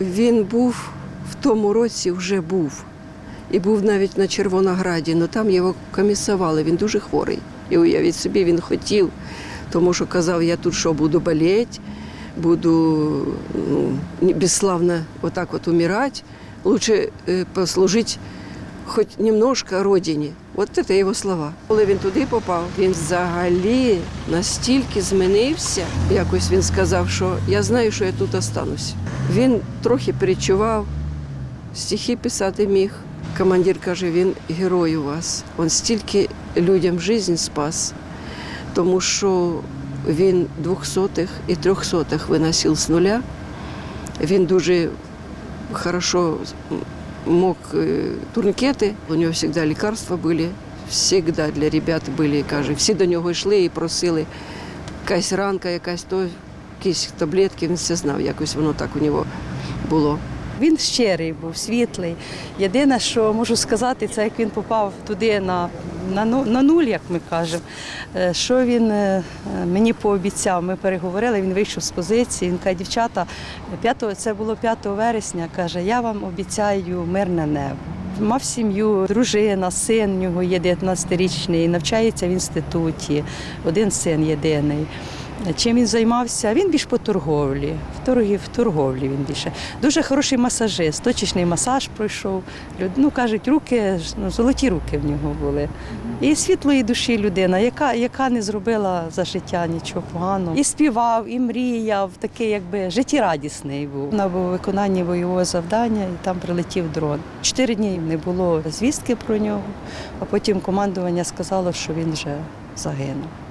Він був в тому році, вже був. І був навіть на Червонограді, але там його комісували, він дуже хворий. І уявіть собі, він хотів, тому що казав, я тут що буду боліти, буду ну, безславно отак от умирати. Лучше е, послужити хоч немножко родині. От це його слова. Коли він туди попав, він взагалі настільки змінився. Якось він сказав, що я знаю, що я тут останусь. Він трохи перечував, стихи писати міг. Командир каже, він герой у вас. Він стільки людям життя спас, тому що він двохсотих і трьохсотих виносив з нуля. Він дуже хорошо мог э, турникети. У нього завжди лікарства були, завжди для ребят були, каже. Всі до нього йшли і просили якась ранка, якась то, якісь таблетки, він все знав, якось воно так у нього було. Він щирий був, світлий. Єдине, що можу сказати, це як він попав туди на, на, ну- на нуль, як ми кажемо. Е, Що він е, мені пообіцяв, ми переговорили, він вийшов з позиції. Він каже, дівчата, 5, це було 5 вересня, каже, я вам обіцяю мирне небо. Мав сім'ю, дружина, син у нього є 19-річний, навчається в інституті, один син єдиний. Чим він займався? Він більш по торговлі, в торгі, в торговлі він більше. Дуже хороший масажист, точечний масаж пройшов. Ну, кажуть, руки, ну, золоті руки в нього були. І світлої душі людина, яка, яка не зробила за життя нічого поганого. І співав, і мріяв, такий якби життєрадісний був. На виконанні бойового завдання і там прилетів дрон. Чотири дні не було звістки про нього, а потім командування сказало, що він вже загинув.